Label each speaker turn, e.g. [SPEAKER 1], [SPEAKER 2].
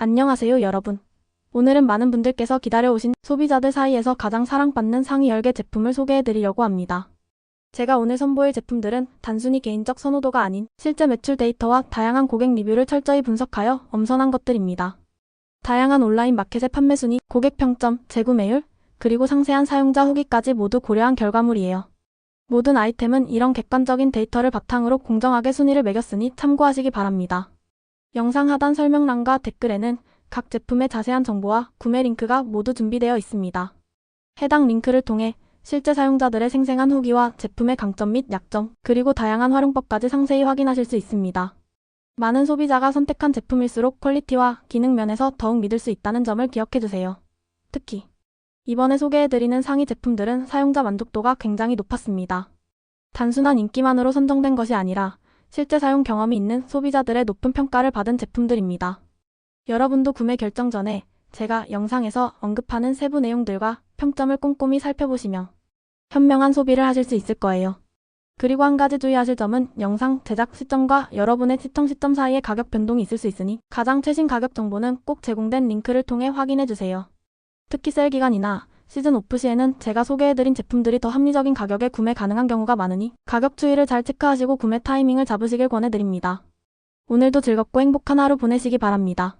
[SPEAKER 1] 안녕하세요, 여러분. 오늘은 많은 분들께서 기다려오신 소비자들 사이에서 가장 사랑받는 상위 10개 제품을 소개해드리려고 합니다. 제가 오늘 선보일 제품들은 단순히 개인적 선호도가 아닌 실제 매출 데이터와 다양한 고객 리뷰를 철저히 분석하여 엄선한 것들입니다. 다양한 온라인 마켓의 판매 순위, 고객 평점, 재구매율, 그리고 상세한 사용자 후기까지 모두 고려한 결과물이에요. 모든 아이템은 이런 객관적인 데이터를 바탕으로 공정하게 순위를 매겼으니 참고하시기 바랍니다. 영상 하단 설명란과 댓글에는 각 제품의 자세한 정보와 구매 링크가 모두 준비되어 있습니다. 해당 링크를 통해 실제 사용자들의 생생한 후기와 제품의 강점 및 약점, 그리고 다양한 활용법까지 상세히 확인하실 수 있습니다. 많은 소비자가 선택한 제품일수록 퀄리티와 기능 면에서 더욱 믿을 수 있다는 점을 기억해 주세요. 특히 이번에 소개해드리는 상위 제품들은 사용자 만족도가 굉장히 높았습니다. 단순한 인기만으로 선정된 것이 아니라 실제 사용 경험이 있는 소비자들의 높은 평가를 받은 제품들입니다. 여러분도 구매 결정 전에 제가 영상에서 언급하는 세부 내용들과 평점을 꼼꼼히 살펴보시면 현명한 소비를 하실 수 있을 거예요. 그리고 한 가지 주의하실 점은 영상 제작 시점과 여러분의 시청 시점 사이에 가격 변동이 있을 수 있으니 가장 최신 가격 정보는 꼭 제공된 링크를 통해 확인해 주세요. 특히 셀 기간이나 시즌 오프 시에는 제가 소개해드린 제품들이 더 합리적인 가격에 구매 가능한 경우가 많으니 가격 추이를 잘 체크하시고 구매 타이밍을 잡으시길 권해드립니다. 오늘도 즐겁고 행복한 하루 보내시기 바랍니다.